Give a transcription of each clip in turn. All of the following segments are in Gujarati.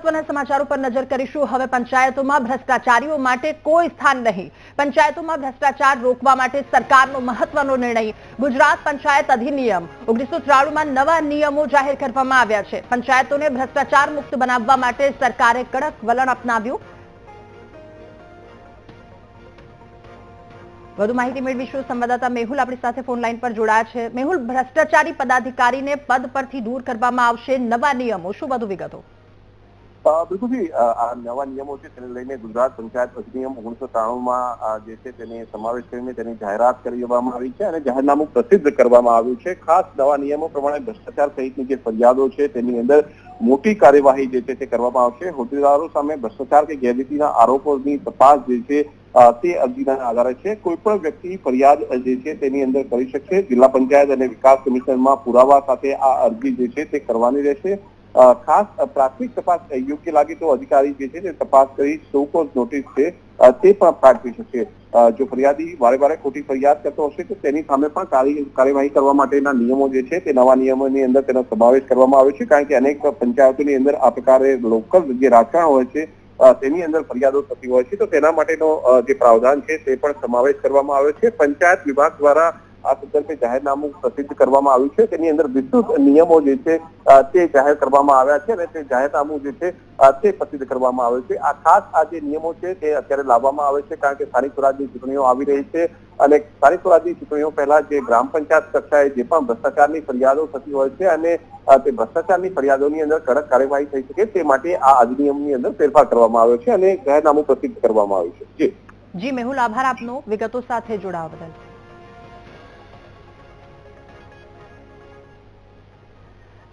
મહત્વના સમાચારો પર નજર કરીશું. હવે પંચાયતોમાં ભ્રષ્ટાચારીઓ માટે કોઈ સ્થાન નહીં. પંચાયતોમાં ભ્રષ્ટાચાર રોકવા માટે સરકારનો મહત્વનો નિર્ણય ગુજરાત પંચાયત અધિનિયમ ઓગણીસો ત્રાણુંમાં નવા નિયમો જાહેર કરવામાં આવ્યા છે. પંચાયતોને ભ્રષ્ટાચાર મુક્ત બનાવવા માટે સરકારે કડક વલણ અપનાવ્યું. વધુ માહિતી મેળવીશું. સંવાદદાતા મેહુલ આપણી સાથે ફોન લાઈન પર જોડાયા છે. મેહુલ, ભ્રષ્ટાચારી પદાધિકારીને પદ પરથી દૂર કરવામાં આવશે નવા નિયમો. શું વધુ વિગતો? બિલકુલજી આ નવા નિયમો છે તેને લઈને ગુજરાત પંચાયત અધિનિયમ ઓગણીસો ત્રાણુંમાં જે છે તેને સમાવેશ કરીને તેની જાહેરાત કરી દેવામાં આવી છે અને જાહેરનામું પ્રસિદ્ધ કરવામાં આવ્યું છે. ખાસ નવા નિયમો પ્રમાણે ભ્રષ્ટાચાર સહિતની જે ફરિયાદો છે તેની અંદર મોટી કાર્યવાહી જે છે તે કરવામાં આવશે. હોદ્દેદારો સામે ભ્રષ્ટાચાર કે ગેરરીતિના આરોપોની તપાસ જે છે તે અરજીના આધારે છે. કોઈ પણ વ્યક્તિ ફરિયાદ જે છે તેની અંદર કરી શકશે. જિલ્લા પંચાયત અને વિકાસ કમિશનમાં પુરાવા સાથે આ અરજી જે છે તે કરવાની રહેશે. ખાસ પ્રાથમિક તપાસ યોગ્ય લાગે તો અધિકારી જે છે તે તપાસ કરી શોકોઝ નોટિસ છે તે પણ પાઠવી શકશે જો ફરિયાદી વારે વારે ખોટી ફરિયાદ કરતો હશે તો તેની સામે પણ કાર્યવાહી કરવા માટેના નિયમો જે છે તે નવા નિયમોની અંદર તેનો સમાવેશ કરવામાં આવ્યો છે, કારણ કે અનેક પંચાયતોની અંદર આ પ્રકારે લોકલ જે રાજકારણ હોય છે તેની અંદર ફરિયાદો થતી હોય છે, તો તેના માટેનો જે પ્રાવધાન છે તે પણ સમાવેશ કરવામાં આવ્યો છે. પંચાયત વિભાગ દ્વારા આ સંદર્ભે જાહેરનામું પ્રસિદ્ધ કરવામાં આવ્યું છે. તેની અંદર વિસ્તૃત નિયમો જે છે તે જાહેર કરવામાં આવ્યા છે અને તે જાહેરનામું જે છે તે પ્રસિદ્ધ કરવામાં આવ્યું છે. આ ખાસ આ જે નિયમો છે તે અત્યારે લાવવામાં આવે છે કારણ કે સ્થાનિક સ્વરાજની ચૂંટણીઓ આવી રહી છે અને સ્થાનિક સ્વરાજની ચૂંટણીઓ પહેલા જે ગ્રામ પંચાયત કક્ષાએ જે પણ ભ્રષ્ટાચારની ફરિયાદો થતી હોય છે અને તે ભ્રષ્ટાચારની ફરિયાદોની અંદર કડક કાર્યવાહી થઈ શકે તે માટે આ અધિનિયમની અંદર ફેરફાર કરવામાં આવ્યો છે અને જાહેરનામું પ્રસિદ્ધ કરવામાં આવ્યું છે. જી. જી, મેહુલ, આભાર આપનો. વિગતો સાથે જોડાવા બદલ.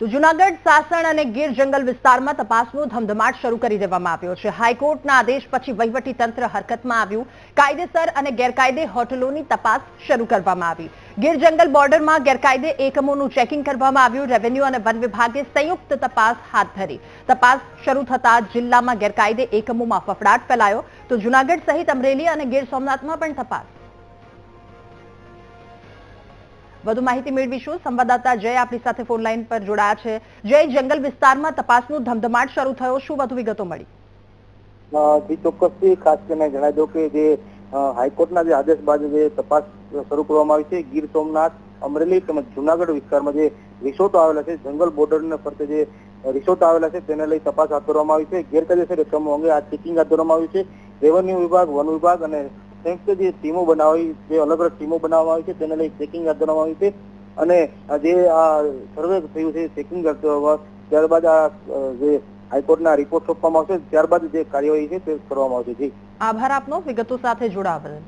તો જુનાગઢ સાસણ અને ગીર જંગલ વિસ્તારમાં તપાસનો ધમધમાટ શરૂ કરી દેવામાં આવ્યો છે. હાઈકોર્ટના આદેશ પછી વહીવટી હરકતમાં આવ્યું. કાયદેસર અને ગેરકાયદે હોટલોની તપાસ શરૂ કરવામાં આવી. ગીર જંગલ બોર્ડરમાં ગેરકાયદે એકમોનું ચેકિંગ કરવામાં આવ્યું. રેવન્યુ અને વન વિભાગે સંયુક્ત તપાસ હાથ ધરી. તપાસ શરૂ થતા જિલ્લામાં ગેરકાયદે એકમોમાં ફફડાટ ફેલાયો. તો જુનાગઢ સહિત અમરેલી અને ગીર સોમનાથમાં પણ તપાસ વધુ માહિતી મેળવીશું. સંવાદદાતા જય આપણી સાથે ફોન લાઈન પર જોડાયા છે. જય, જંગલ વિસ્તારમાં તપાસનું ધમધમાટ શરૂ થયો. શું વધુ વિગતો મળી? ચોક્કસથી ખાસ કરીને જણાવી દઉં કે જે હાઈકોર્ટના જે આદેશ બાદ જે તપાસ શરૂ કરવામાં આવી છે, ગીર સોમનાથ, અમરેલી તેમજ જુનાગઢ વિસ્તારમાં જે રિસોર્ટો આવેલા છે, જંગલ બોર્ડરને ફરતે જે રિસોર્ટ આવેલા છે, તેને લઈ તપાસ હાથ ધરવામાં આવી છે. ગેરકાયદેસર એકમો અંગે આ ચેકિંગ હાથ ધરવામાં આવ્યું છે. રેવન્યુ વિભાગ, વન વિભાગ અને સંયુક્ત જે ટીમો બનાવી, જે અલગ અલગ ટીમો બનાવવામાં આવી છે, તેને લઈ ચેકિંગ હાથ ધરવામાં આવ્યું છે. અને જે આ સર્વે થયું છે ચેકિંગ ત્યારબાદ આ જે હાઈકોર્ટના રિપોર્ટ સોંપવામાં આવશે, ત્યારબાદ જે કાર્યવાહી છે, તે કરવામાં આવશે. જી. આભાર આપનો, વિગતો સાથે જોડાવા બદલ.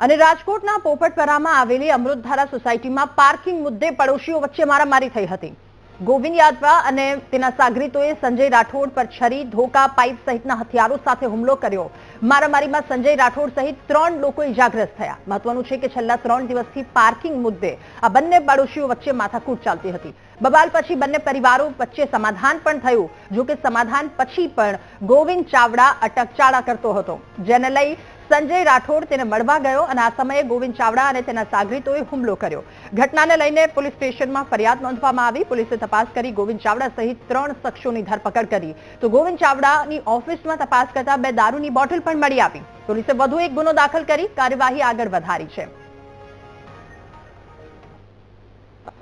અને રાજકોટના પોપટપરામાં આવેલી અમૃતધારા સોસાયટીમાં પાર્કિંગ મુદ્દે પડોશીઓ વચ્ચે મારામારી થઈ હતી. ગોવિંદ યાદવા અને તેના સાગરીતોએ સંજય રાઠોડ પર છરી, ધોકા, પાઇપ સહિતના હથિયારો સાથે હુમલો કર્યો. મારામારીમાં સંજય રાઠોડ સહિત ત્રણ લોકો ઇજાગ્રસ્ત થયા. મહત્વનું છે કે છેલ્લા ત્રણ દિવસથી પાર્કિંગ મુદ્દે આ બંને પડોશીઓ વચ્ચે માથાકૂટ ચાલતી હતી. બબાલ પછી બંને પરિવારો વચ્ચે સમાધાન પણ થયું. જો કે સમાધાન પછી પણ ગોવિંદ ચાવડા અટકચાળા કરતો હતો. જેને લઈ સંજય રાઠોડ તેને મળવા ગયો અને આ સમયે ગોવિંદ ચાવડા અને તેના સાગરીતોએ હુમલો કર્યો. ઘટનાને લઈને પોલીસ સ્ટેશનમાં ફરિયાદ નોંધવામાં આવી. પોલીસે તપાસ કરી ગોવિંદ ચાવડા સહિત ત્રણ શખ્સોની ધરપકડ કરી. તો ગોવિંદ ચાવડાની ઓફિસમાં તપાસ કરતા બે દારૂની બોટલ પણ મળી આવી. પોલીસે વધુ એક ગુનો દાખલ કરી. કાર્યવાહી આગળ વધારી છે.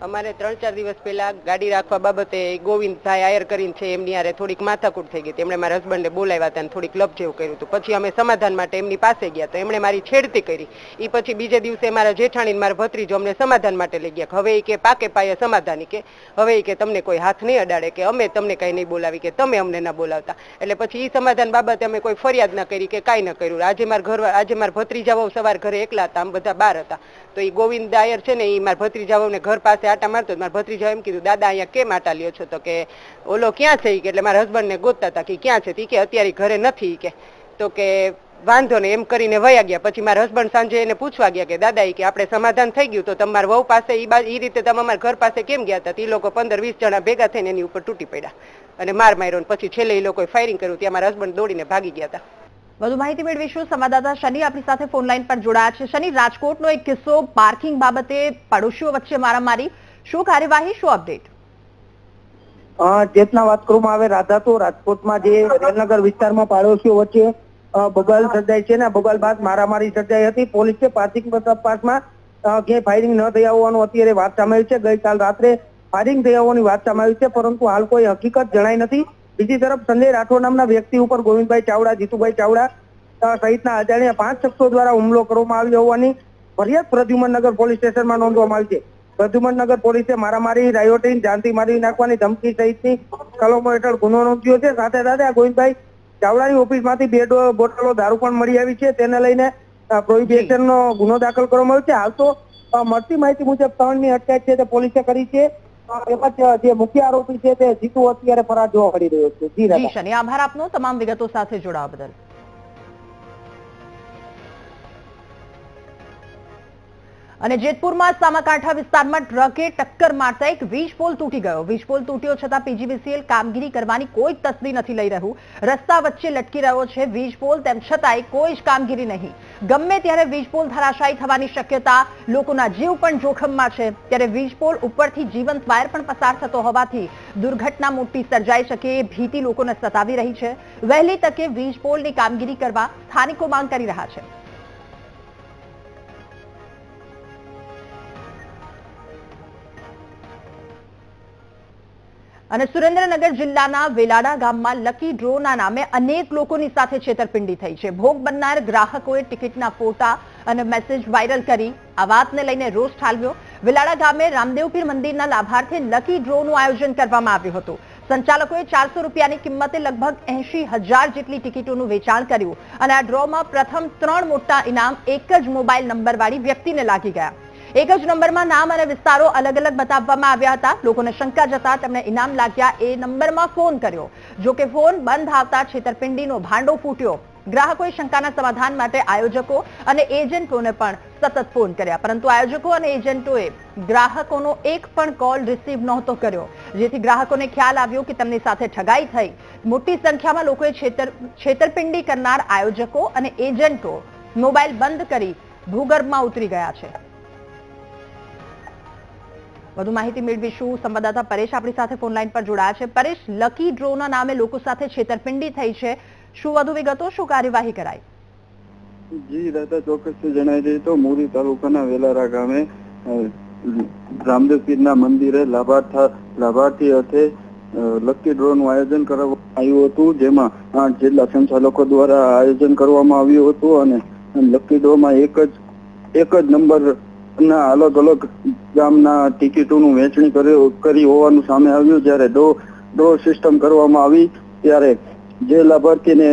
અમારે ત્રણ ચાર દિવસ પહેલા ગાડી રાખવા બાબતે ગોવિંદભાઈ આયર કરીને છે, એમની આરે થોડીક માથાકૂટ થઈ ગઈ તેમણે મારા હસબન્ડને બોલાવ્યા હતા થોડીક લપ જેવું કર્યું હતું. પછી અમે સમાધાન માટે એમની પાસે ગયા તો એમણે મારી છેડતી કરી. એ પછી બીજે દિવસે મારા જેઠાણી મારા ભત્રીજો અમને સમાધાન માટે લઈ ગયા હવે એ કે પાકે પાયે સમાધાની કે, હવે એ કે તમને કોઈ હાથ નહીં અડાડે કે, અમે તમને કાંઈ નહીં બોલાવી કે, તમે અમને ના બોલાવતા. એટલે પછી એ સમાધાન બાબતે અમે કોઈ ફરિયાદ ના કરી કે કાંઈ ન કર્યું. આજે મારા ઘર, આજે મારા ભત્રીજાઓ સવાર ઘરે એકલા હતા, આમ બધા બાર હતા. તો એ ગોવિંદ આયર છે ને એ મારા ભત્રીજાઓને ઘર પાસે આટા મારતો. મારા ભત્રીજા એમ કીધું, દાદા, અહીંયા કેમ આટા લ્યો છો? તો કે, ઓલો ક્યાં છે કે એટલે મારા હસબન્ડને ગોતતા હતા કે ક્યાં છે કે અત્યારે ઘરે નથી કે. તો કે, વાંધો ને એમ કરીને વયા ગયા. પછી મારા હસબન્ડ સાંજે એને પૂછવા ગયા કે, દાદા કે આપણે સમાધાન થઈ ગયું તો તમારા વહુ પાસે એ બાજુ એ રીતે તમે અમારા ઘર પાસે કેમ ગયા હતા? તે લોકો પંદર વીસ જણા ભેગા થઈને એની ઉપર તૂટી પડ્યા. અને માર માર્યો પછી છેલ્લે એ લોકોએ ફાયરિંગ કર્યું, ત્યાં મારા હસબન્ડ દોડીને ભાગી ગયા હતા. વધુ માહિતી મેળવીશું. સંવાદદાતા શનિ આપણી સાથે ફોન લાઈન પર જોડાયા છે. શનિ રાજકોટનો એક કિસ્સો પાર્કિંગ બાબતે પડોશીઓ વચ્ચે મારામારી. શું કાર્યવાહી? શું અપડેટ? અ, જેતના વાત કરવામાં આવે રાધા તો રાજકોટમાં જે રેલનગર વિસ્તારમાં પાડોશીઓ વચ્ચે બગલ સર્જાઈ છે ને આ બાદ મારામારી સર્જાઈ હતી. પોલીસે પાર્કિંગ તપાસમાં ક્યાંય ફાયરિંગ ન થયા હોવાનું અત્યારે વાત સામે છે. ગઈકાલ રાત્રે ફાયરિંગ થયા હોવાની વાત સામે છે પરંતુ હાલ કોઈ હકીકત જણાઈ નથી. બીજી તરફ સંજય રાઠોડ નામના વ્યક્તિ ઉપર ગોવિંદભાઈ ચાવડા, જીતુભાઈ ચાવડા સહિતના અજાણ્યા પાંચ શખ્સો દ્વારા હુમલો કરવામાં આવ્યો હોવાની ફરિયાદ પ્રદ્યુમનનગર પોલીસ સ્ટેશનમાં નોંધવામાં આવી છે. પ્રદ્યુમનનગર પોલીસે મારામારી, રાયોટિંગ, જાનથી મારી નાખવાની ધમકી સહિતની કલમો હેઠળ ગુનો નોંધ્યો છે. સાથે સાથે આ ગોવિંદભાઈ ચાવડાની ઓફિસમાંથી બે બોટલો દારૂ પણ મળી આવી છે. તેને લઈને પ્રોહિબિશનનો ગુનો દાખલ કરવામાં આવ્યો છે. હાલ તો મળતી માહિતી મુજબ ત્રણની અટકાયત છે તે પોલીસે કરી છે. એમાં જે મુખ્ય આરોપી છે તે જીતુ અત્યારે ફરાર જોવા મળી રહ્યો છે. જી, શનિ. આભાર આપનો. તમામ વિગતો સાથે જોડાવા બદલ. અને જેતપુરમાં સામાકાંઠા વિસ્તારમાં ટ્રકે ટક્કર મારતા એક વીજ પોલ તૂટી ગયો. વીજ તૂટ્યો છતાં પીજીવીસીએલ કામગીરી કરવાની કોઈ તસ્દી નથી લઈ રહ્યું. રસ્તા વચ્ચે લટકી રહ્યો છે વીજ તેમ છતાંય કોઈ જ કામગીરી નહીં. ગમે ત્યારે વીજ ધરાશાયી થવાની શક્યતા લોકોના જીવ પણ જોખમમાં છે, ત્યારે વીજ પોલ ઉપરથી જીવંત વાયર પણ પસાર થતો હોવાથી દુર્ઘટના મોટી સર્જાઈ શકે એ ભીતિ લોકોને સતાવી રહી છે. વહેલી તકે વીજ પોલની કામગીરી કરવા સ્થાનિકો માંગ કરી રહ્યા છે. અને સુરેન્દ્રનગર જિલ્લાના વેલાડા ગામમાં લકી ડ્રોના નામે અનેક લોકોની સાથે છેતરપિંડી થઈ છે. ભોગ બનનાર ગ્રાહકોએ ટિકિટના ફોટા અને મેસેજ વાયરલ કરી આ વાતને લઈને રોષ ઠાલવ્યો. વેલાડા ગામે રામદેવપીર મંદિરના લાભાર્થે લકી ડ્રોનું આયોજન કરવામાં આવ્યું હતું. સંચાલકોએ ચારસો રૂપિયાની કિંમતે લગભગ એંશી હજાર જેટલી ટિકિટોનું વેચાણ કર્યું અને આ ડ્રોમાં પ્રથમ ત્રણ મોટા ઇનામ એક જ મોબાઈલ નંબરવાળી વ્યક્તિને લાગી ગયા. એક જ નંબરમાં નામ અને વિસ્તારો અલગ અલગ બતાવવામાં આવ્યા હતા. લોકોને શંકા જતા તેમણે ઇનામ લાગ્યા એ નંબરમાં ફોન કર્યો. જો કે ફોન બંધ આવતા છેતરપિંડીનો ભાંડો ફૂટ્યો. ગ્રાહકોએ શંકાના સમાધાન માટે આયોજકો અને એજન્ટોને પણ સતત ફોન કર્યા. પરંતુ આયોજકો અને એજન્ટોએ ગ્રાહકોનો એક પણ કોલ રિસીવ નહોતો કર્યો, જેથી ગ્રાહકોને ખ્યાલ આવ્યો કે તેમની સાથે ઠગાઈ થઈ. મોટી સંખ્યામાં લોકોએ છેતર, છેતરપિંડી કરનાર આયોજકો અને એજન્ટો મોબાઈલ બંધ કરી ભૂગર્ભમાં ઉતરી ગયા છે. વધુ માહિતી મેળવીશું. સંવાદદાતા પરેશ આપણી સાથે ફોનલાઈન પર જોડાયા છે. પરેશ લકી ડ્રોના નામે લોકો સાથે છેતરપિંડી થઈ છે. શું વધુ વિગતો? શું કાર્યવાહી કરાઈ? જી, દાદા, ચોક્કસ જણાવી દઈએ તો મોરી તાલુકાના વેલારા ગામે રામદેવ પીરના મંદિરે લાભાર્થા અર્થે લકી ડ્રોનું આયોજન કરવામાં આવ્યું હતું, જેમાં આઠ જિલ્લા સંચાલકો દ્વારા આયોજન કરવામાં આવ્યું હતું અને લકી ડ્રોમાં એક જ એક જ નંબર ના અલગ અલગ ગામના ટિકિટોનું વેચણી કરી હોવાનું સામે આવ્યું. જ્યારે ડો ડ્રો સિસ્ટમ કરવામાં આવી ત્યારે જે લાભાર્થીને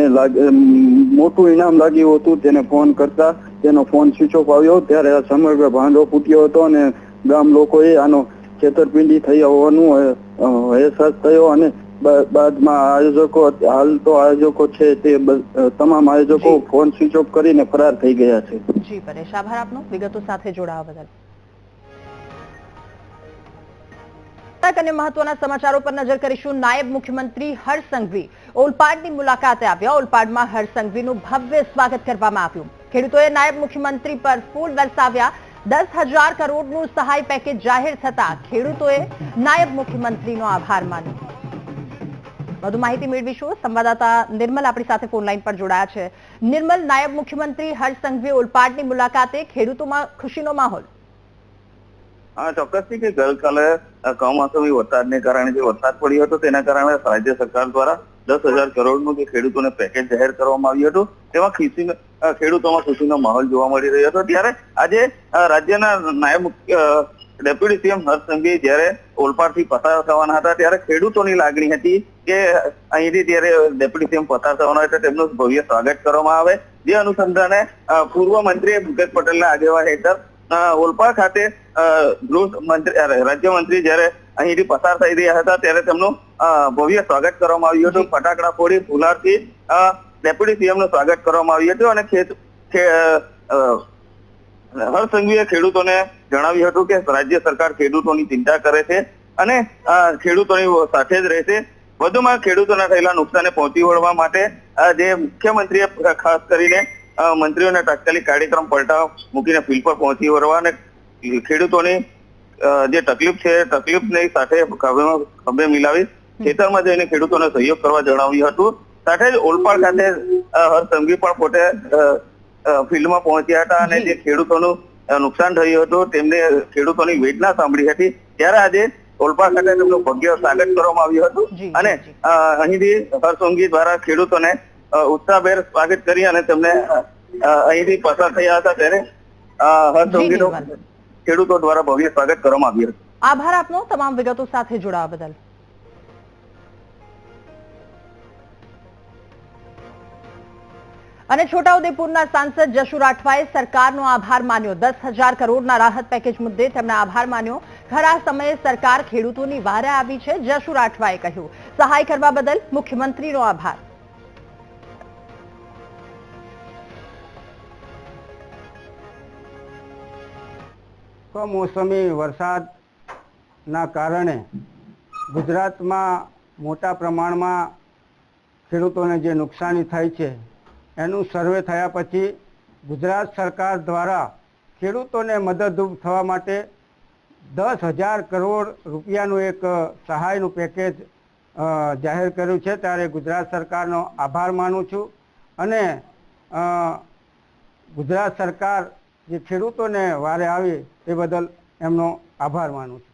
મોટું ઇનામ લાગ્યું હતું તેને ફોન કરતા તેનો ફોન સ્વિચ ઓફ આવ્યો. ત્યારે આ સમગ્ર ભાંડો ફૂટ્યો હતો અને ગામ લોકોએ આનો છેતરપિંડી થઈ હોવાનું અહેસાસ થયો અને બાદમાં આયોજકો હાલ તો આયોજકો છે તે તમામ આયોજકો ફોન સ્વિચ ઓફ કરીને ફરાર થઈ ગયા છે. જી પરેશ આભાર આપનો. વિગતો સાથે જોડાવા બદલ. તક અને મહત્વના સમાચારો પર નજર કરીશું. નાયબ મુખ્યમંત્રી હરસંઘવી ઓલપાડની મુલાકાતે આવ્યા. ઓલપાડમાં હરસંઘવીનું ભવ્ય સ્વાગત કરવામાં આવ્યું. ખેડૂતોએ નાયબ મુખ્યમંત્રી પર ફૂલ વરસાવ્યા. દસ હજાર કરોડનું સહાય પેકેજ જાહેર થતા ખેડૂતોએ નાયબ મુખ્યમંત્રીનો આભાર માન્યો. વધુ માહિતી મેળવીશું. સંવાદદાતા નિર્મલ આપણી સાથે ફોનલાઈન પર જોડાયા છે. નિર્મલ, નાયબ મુખ્યમંત્રી હર્ષ સંઘવી ઓલપાડની મુલાકાતે ખેડૂતોમાં ખુશીનો માહોલ. હા ચોક્કસથી કે ગઈકાલે કમોસમી વરસાદને કારણે જે વરસાદ પડ્યો હતો, તેના કારણે રાજ્ય સરકાર દ્વારા દસ હજાર કરોડનું જે ખેડૂતોને પેકેજ જાહેર કરવામાં આવ્યું હતું. તેમાં ખુશી ખેડૂતોમાં ખુશીનો માહોલ જોવા મળી રહ્યો હતો. ત્યારે આજે રાજ્યના નાયબ ડેપ્યુટી સીએમ હર્ષ જ્યારે ઓલપાડથી પસાર થવાના હતા, ત્યારે ખેડૂતોની લાગણી હતી કે અહીંથી ત્યારે ડેપ્યુટી સીએમ પસાર થવાના હતા તેમનું ભવ્ય સ્વાગત કરવામાં આવે. જે અનુસંધાને પૂર્વ મંત્રી ભૂપેશ પટેલના આગેવાન હેઠળ અ, ઓલપાડ ખાતે ગૃહ મંત્રી રાજ્યમંત્રી જયારે અહીંથી પસાર થઈ રહ્યા હતા ત્યારે તેમનું ભવ્ય સ્વાગત કરવામાં આવ્યું હતું. ફટાકડા ફોડી ફુલારથી ડેપ્યુટી સીએમનું સ્વાગત કરવામાં આવ્યું હતું અને ખેત ખે- અ, હર્ષ સંઘવીએ ખેડૂતોને જણાવ્યું હતું કે રાજ્ય સરકાર ખેડૂતોની ચિંતા કરે છે અને ખેડૂતોની સાથે જ રહેશે. વધુમાં ખેડૂતોના થયેલા નુકસાને પહોંચી વળવા માટે જે મુખ્યમંત્રીએ ખાસ કરીને મંત્રીઓને તાત્કાલિક કાર્યક્રમ પલટા મૂકીને ફિલ્ડ પર પહોંચી વળવા અને ખેડૂતોની જે તકલીફ છે તકલીફની સાથે ખભે મિલાવી ખેતરમાં જઈને ખેડૂતોને સહયોગ કરવા જણાવ્યું હતું. સાથે જ ઓલપાડ ખાતે હરસંઘવી પણ પોતે ફિલ્ડમાં પહોંચ્યા હતા અને જે. ખેડૂતોનું નુકસાન થયું હતું તેમને ખેડૂતોની વેદના સાંભળી હતી. ત્યારે આજે ઓલપાડ ખાતે તેમનું ભવ્ય સ્વાગત કરવામાં આવ્યું હતું. અને અહીંથી હરસંઘવી દ્વારા ખેડૂતોને ઉત્સાહભેર સ્વાગત કરી અને તેમને અહીંથી પસાર થયા હતા ત્યારે અ, ખેડૂતો દ્વારા ભવ્ય સ્વાગત કરવામાં આવ્યું હતું. આભાર આપનો તમામ વિગતો સાથે જોડાવા બદલ. અને છોટાઉદેપુરના સાંસદ જશુ રાઠવાએ સરકારનો આભાર માન્યો. દસ હજાર કરોડના રાહત પેકેજ મુદ્દે તેમણે આભાર માન્યો. ખરા સમયે સરકાર ખેડૂતોની વારે આવી છે જશુ રાઠવાએ કહ્યું. સહાય કરવા બદલ મુખ્યમંત્રીનો આભાર. કમોસમી વરસાદના કારણે ગુજરાતમાં મોટા પ્રમાણમાં ખેડૂતોને જે નુકસાની થઈ છે, એનું સર્વે થયા પછી ગુજરાત સરકાર દ્વારા ખેડૂતોને મદદરૂપ થવા માટે દસ હજાર કરોડ રૂપિયાનું એક સહાયનું પેકેજ જાહેર કર્યું છે. ત્યારે ગુજરાત સરકારનો આભાર માનું છું અને ગુજરાત સરકાર જે ખેડૂતોને વારે આવી એ બદલ એમનો આભાર માનું છું.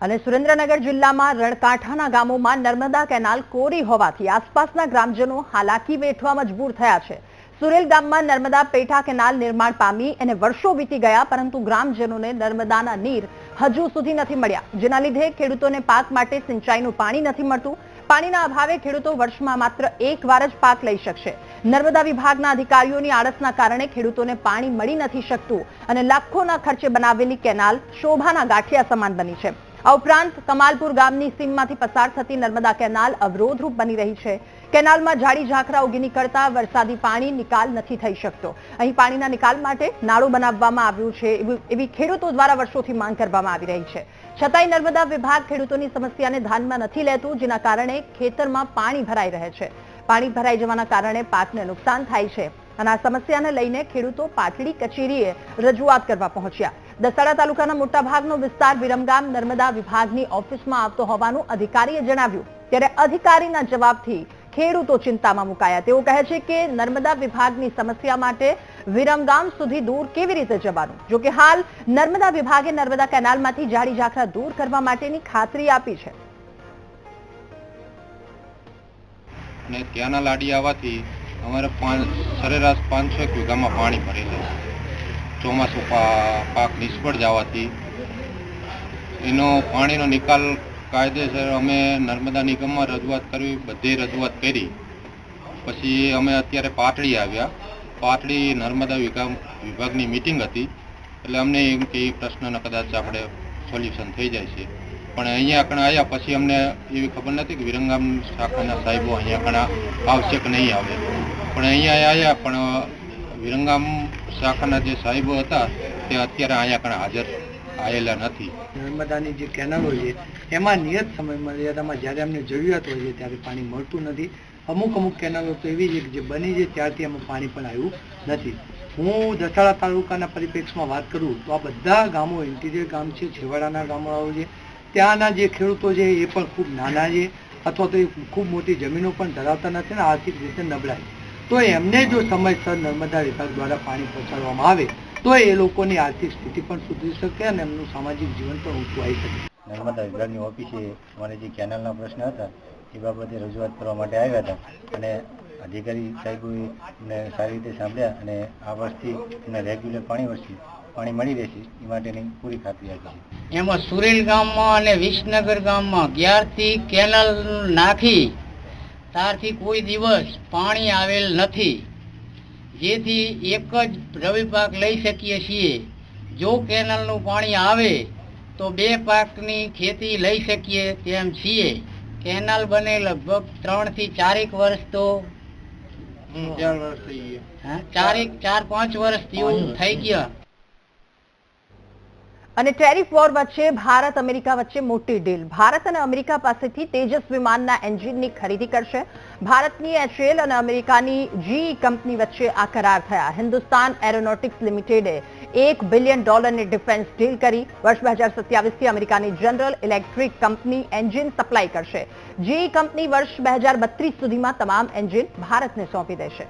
અને સુરેન્દ્રનગર જિલ્લામાં રણકાંઠાના ગામોમાં નર્મદા કેનાલ કોરી હોવાથી આસપાસના ગ્રામજનો હાલાકી વેઠવા મજબૂર થયા છે. સુરેલ ગામમાં નર્મદા પેઠા કેનાલ નિર્માણ પામી અને વર્ષો વીતી ગયા, પરંતુ ગ્રામજનોને નર્મદાના નીર હજુ સુધી નથી મળ્યા, જેના લીધે ખેડૂતોને પાક માટે સિંચાઈનું પાણી નથી મળતું. પાણીના અભાવે ખેડૂતો વર્ષમાં માત્ર એક વાર જ પાક લઈ શકશે. નર્મદા વિભાગના અધિકારીઓની આળસના કારણે ખેડૂતોને પાણી મળી નથી શકતું અને લાખોના ખર્ચે બનાવેલી કેનાલ શોભાના ગાંઠિયા સમાન બની છે. આ ઉપરાંત કમાલપુર ગામની સીમમાંથી પસાર થતી નર્મદા કેનાલ અવરોધરૂપ બની રહી છે. કેનાલમાં જાડી ઝાખરા ઉગી નીકળતા વરસાદી પાણી નિકાલ નથી થઈ શકતો. અહીં પાણીના નિકાલ માટે નાળું બનાવવામાં આવ્યું છે એવી- ખેડૂતો દ્વારા વર્ષોથી માંગ કરવામાં આવી રહી છે. છતાંય નર્મદા વિભાગ ખેડૂતોની સમસ્યાને ધ્યાનમાં નથી લેતું, જેના કારણે ખેતરમાં પાણી ભરાઈ રહે છે. પાણી ભરાઈ જવાના કારણે પાકને નુકસાન થાય છે. અને આ સમસ્યાને લઈને ખેડૂતો પાટડી કચેરીએ રજૂઆત કરવા પહોંચ્યા. દસાડા તાલુકાના મોટાભાગનો વિસ્તાર વિરમગામ નર્મદા વિભાગની ઓફિસમાં આવતો હોવાનું અધિકારીએ જણાવ્યું. ત્યારે અધિકારીના જવાબથી ખેડૂતો ચિંતામાં મુકાયા. તેઓ કહે છે કે નર્મદા વિભાગની સમસ્યા માટે વિરમગામ સુધી દૂર કેવી રીતે જવાનું? જોકે હાલ નર્મદા વિભાગે નર્મદા કેનાલમાંથી જાડી ઝાખરા દૂર કરવા માટેની ખાતરી આપી છે. અને ત્યાંના લાડી આવવાથી અમારે સરેરાશ પાંચસો એક વીઘામાં પાણી ભરેલું ચોમાસું પાક નિષ્ફળ જવાથી. એનો પાણીનો નિકાલ કાયદેસર અમે નર્મદા નિગમમાં રજૂઆત કરવી, બધી રજૂઆત કરી. પછી અમે અત્યારે પાટડી આવ્યા. પાટડી નર્મદા વિભાગ વિભાગની મિટિંગ હતી. એટલે અમને એમ કે એ પ્રશ્નનો કદાચ આપણે સોલ્યુશન થઈ જાય છે. પણ અહીંયા આપણે આવ્યા પછી અમને એવી ખબર નથી કે વિરંગામ શાખાના સાહેબો અહીંયા આગળ આવશે કે નહીં આવે. પણ અહીંયા આવ્યા, પણ વિરંગામ શાખાના જે સાહેબો હતા, તે અત્યારે અહીંયા આગળ હાજર આવેલા નથી. નર્મદાની જે કેનાલો છે, એમાં નિયત સમય મર્યાદામાં જ્યારે અમને જરૂરિયાત હોય છે ત્યારે પાણી મળતું નથી. અમુક અમુક કેનાલો તો એવી છે જે બની છે ત્યારથી અમુક પાણી પણ આવ્યું નથી. હું દસાડા તાલુકાના પરિપ્રેક્ષમાં વાત કરું તો આ બધા ગામો, ઇન્ટિરિયર ગામ છે, છેવાડાના ગામડાઓ છે ત્યાંના જે ખેડૂતો છે એ પણ ખૂબ નાના છે, અથવા તો એ ખૂબ મોટી જમીનો પણ ધરાવતા નથી ને આર્થિક રીતે નબળા છે તો એમને જો સમયસર નર્મદા વિભાગ દ્વારા પાણી પહોંચાડવામાં આવે, તો એ લોકોની આર્થિક સ્થિતિ પણ સુધરી શકે અને એમનું સામાજિક જીવન પણ ઊંચું આવી શકે. નર્મદા વિભાગની ઓફિસે અમારે જે કેનાલના પ્રશ્ન હતા, એ બાબતે રજૂઆત કરવા માટે આવ્યા હતા. અને અધિકારી સાહેબોએ સારી રીતે સાંભળ્યા અને આ વર્ષથી રેગ્યુલર પાણી વર્ષથી પાણી મળી રહેશે એ માટેની પૂરી ખાતરી આપી છે એમાં સુરેલ ગામમાં અને વિસનગર ગામમાં અગિયારથી કેનલ નાખી ત્યારથી કોઈ દિવસ પાણી આવેલ નથી. જેથી એક જ રવિ પાક લઈ શકીએ છીએ. જો કેનલનું પાણી આવે તો બે પાકની ખેતી લઈ શકીએ તેમ છીએ. કેનાલ બને લગભગ ત્રણથી ચારેક વર્ષ તો ચારેક ચાર પાંચ વર્ષ જેવું થઈ ગયા. અને ટેરિફ વોર વચ્ચે ભારત અમેરિકા વચ્ચે મોટી ડીલ. ભારત અને અમેરિકા પાસેથી તેજસ વિમાનના એન્જિનની ખરીદી કરશે. ભારતની એચએલ અને અમેરિકાની જી કંપની વચ્ચે આ કરાર થયા. હિન્દુસ્તાન એરોનોટિક્સ લિમિટેડે એક બિલિયન ડોલરની ડિફેન્સ ડીલ કરી. વર્ષ બે હજાર સત્યાવીસથી અમેરિકાની general electric company engine supply કરશે. જી કંપની વર્ષ બે હજાર બત્રીસ સુધીમાં તમામ એન્જિન ભારતને સોંપી દેશે.